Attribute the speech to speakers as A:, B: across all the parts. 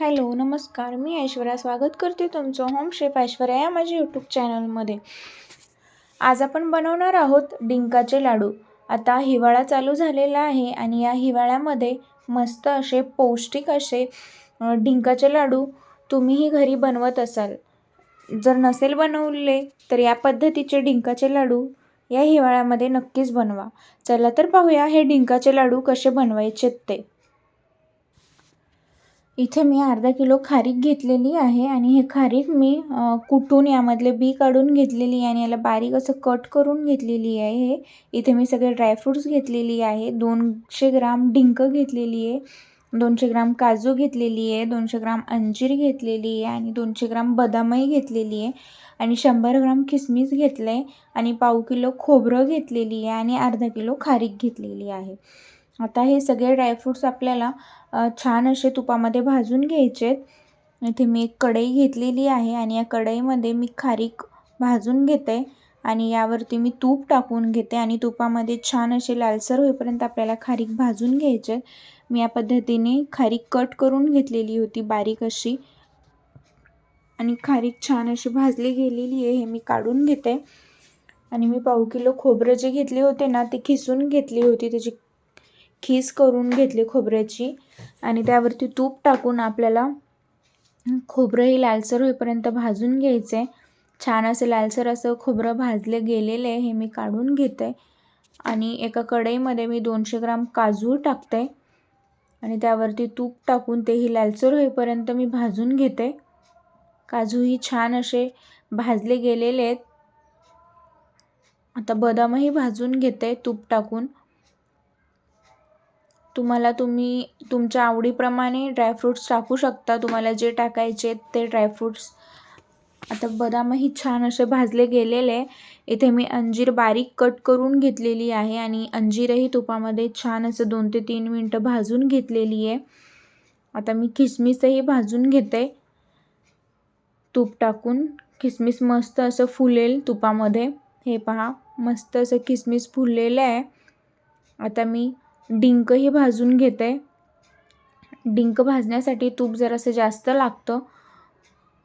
A: Hello नमस्कार. मी ऐश्वर्या स्वागत करते तुमचं होम शेफ ऐश्वर्या या माझ्या यूट्यूब चॅनलमध्ये आज आपण बनवणार आहोत डिंकाचे लाडू. आता हिवाळा चालू झालेला आहे आणि या हिवाळ्यामध्ये मस्त असे पौष्टिक असे डिंकाचे लाडू तुम्हीही घरी बनवत असाल. जर नसेल बनवले तर या पद्धतीचे डिंकाचे लाडू या हिवाळ्यामध्ये नक्कीच बनवा. चला तर पाहूया हे डिंकाचे लाडू कसे बनवायचे ते. इथे मी अर्धा किलो खारीक घेतलेली आहे आणि हे खारीक मी कुटून यामधले बी काढून घेतलेली आहे आणि याला बारीक असं कट करून घेतलेली आहे हे. इथे मी सगळे ड्रायफ्रूट्स घेतलेली आहे दोनशे ग्राम डिंक घेतलेली आहे दोनशे ग्राम काजू घेतलेली आहे दोनशे ग्राम अंजीर घेतलेली आहे आणि दोनशे ग्राम बदामही घेतलेली आहे आणि शंभर ग्राम किसमिस घेतलं आहे आणि पाव किलो खोबरं घेतलेली आहे आणि अर्धा किलो खारीक घेतलेली आहे. आता हे सगळे ड्रायफ्रूट्स आपल्याला छान असे तुपामध्ये भाजून घ्यायचे आहेत इथे मी एक कढई घेतलेली आहे आणि या कढईमध्ये मी खारीक भाजून घेते आणि यावरती मी तूप टाकून घेते आणि तुपामध्ये छान असे लालसर होईपर्यंत आपल्याला खारीक भाजून घ्यायचे मी या पद्धतीने खारीक कट करून घेतलेली होती बारीक अशी आणि खारीक छान अशी भाजली गेलेली आहे हे मी काढून घेते. आणि मी पाव किलो खोबरं जे घेतले होते ना ते खिसून घेतली होती. त्याची खीस करून घेतली खोबऱ्याची आणि त्यावरती तूप टाकून आपल्याला खोबरंही लालसर होईपर्यंत भाजून घ्यायचं आहे छान असं लालसर असं खोबरं भाजले गेलेलं आहे हे मी काढून घेते. आणि एका कढईमध्ये मी दोनशे ग्राम काजू टाकते. आणि त्यावरती तूप टाकून तेही लालसर होईपर्यंत मी भाजून घेते. काजूही छान असे भाजले गेलेले आहेत. आता बदामही भाजून घेते तूप टाकून. तुम्हाला तुम्ही तुमच्या आवडीप्रमाणे ड्रायफ्रूट्स टाकू शकता. तुम्हाला जे टाकायचे ते ड्रायफ्रूट्स आता बदामही छान असे भाजले गेलेले इथे मी अंजीर बारीक कट करून घेतलेली आहे आणि अंजीरही तुपामध्ये छान असं दोन ते तीन मिनटं भाजून घेतलेली आहे. आता मी किसमिसही भाजून घेते. तूप टाकून किसमिस मस्त असं फुलेल तुपामध्ये. हे पहा मस्त असं किसमिस फुललेलं आहे. आता मी डिंकही भाजून घेते. डिंक भाजण्यासाठी तूप जरासं जास्त लागतं.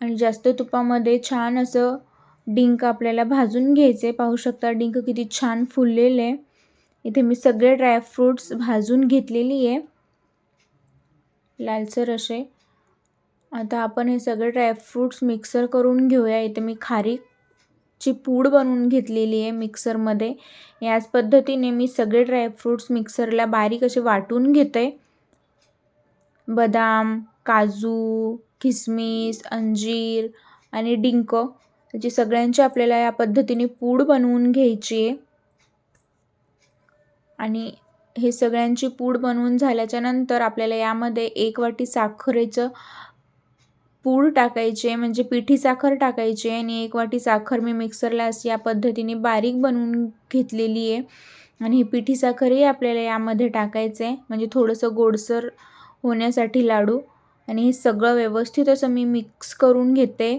A: आणि जास्त तुपामध्ये छान असं डिंक आपल्याला भाजून घ्यायचे. पाहू शकता डिंक किती छान फुललेले. इथे मी सगळे ड्रायफ्रूट्स भाजून घेतलेली आहे. लालसर असे. आता आपण हे सगळे ड्रायफ्रूट्स मिक्सर करून घेऊया. इथे मी खारीक ची पूड बनवून घेतलेली आहे मिक्सरमध्ये. याच पद्धतीने मी सगळे ड्रायफ्रूट्स मिक्सरला बारीक असे वाटून घेते. बदाम काजू किसमिस अंजीर आणि डिंक जी सगळ्यांची आपल्याला या पद्धतीने पूड बनवून घ्यायची आहे. आणि हे सगळ्यांची पूड बनवून झाल्याच्यानंतर आपल्याला यामध्ये एक वाटी साखरेचं पूड टाकायचे म्हणजे पिठी साखर टाकायची आणि एक वाटी साखर मी मिक्सरला अशी या पद्धतीने बारीक बनवून घेतलेली आहे. आणि ही पिठी साखरही आपल्याला यामध्ये टाकायचं आहे. म्हणजे थोडंसं गोडसर होण्यासाठी लाडू. आणि हे सगळं व्यवस्थित असं मी मिक्स करून घेते.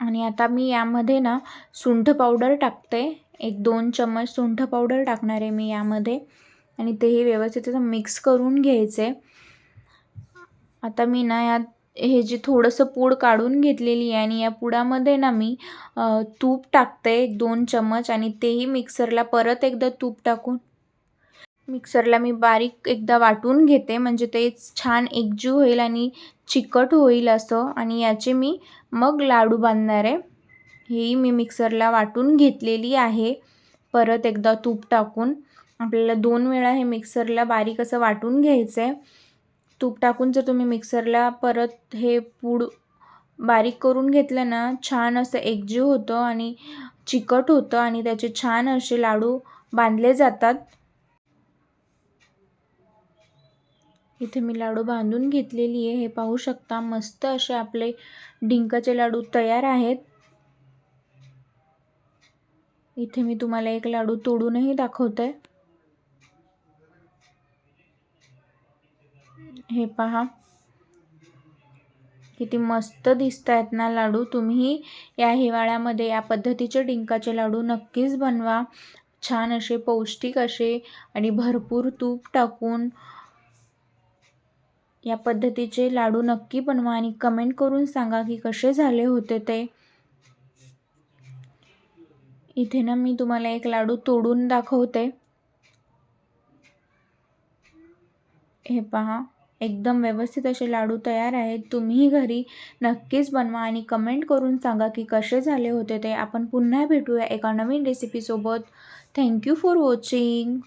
A: आणि आता मी यामध्ये ना सुंठ पावडर टाकते. एक दोन चम्मच सुंठ पावडर टाकणार आहे मी यामध्ये. आणि तेही व्यवस्थित असं मिक्स करून घ्यायचं. आहे आता मी ना यात हे जे थोडंसं पूड काढून घेतलेली आहे आणि या पुडामध्ये ना मी तूप टाकते एक दोन चम्मच आणि तेही मिक्सरला परत एकदा तूप टाकून. मिक्सरला मी बारीक एकदा वाटून घेते म्हणजे ते छान एकजीव होईल आणि चिकट होईल असं. आणि याचे मी मग लाडू बांधणार आहे. हेही मी मिक्सरला वाटून घेतलेली आहे. परत एकदा तूप टाकून. आपल्याला दोन वेळा हे मिक्सरला बारीक असं वाटून घ्यायचं आहे तूप टाकून जर तुम्ही मिक्सरला परत हे पूड बारीक करून घेतलं ना छान असं एकजीव होतं आणि चिकट होतं आणि त्याचे छान असे लाडू बांधले जातात. इथे मी लाडू बांधून घेतलेली आहे. हे पाहू शकता मस्त असे आपले डिंकाचे लाडू तयार आहेत. इथे मी तुम्हाला एक लाडू तोडूनही दाखवते. हे पहा. किती मस्त दिसत आहेत ना लाडू. तुम्ही या हिवाळ्यामध्ये या पद्धतीचे डिंकाचे लाडू नक्कीच बनवा. छान असे पौष्टिक असे आणि भरपूर तूप टाकून या पद्धतीचे लाडू नक्की बनवा आणि कमेंट करून सांगा की कसे झाले होते ते. इथे ना मी तुम्हाला एक लाडू तोडून दाखवते. हे पहा. एकदम व्यवस्थित असे लाडू तयार आहेत. तुम्ही घरी नक्कीच बनवा आणि कमेंट करून सांगा की कसे झाले होते ते. आपण पुन्हा भेटूया एका नवीन रेसिपीसोबत थँक्यू फॉर वॉचिंग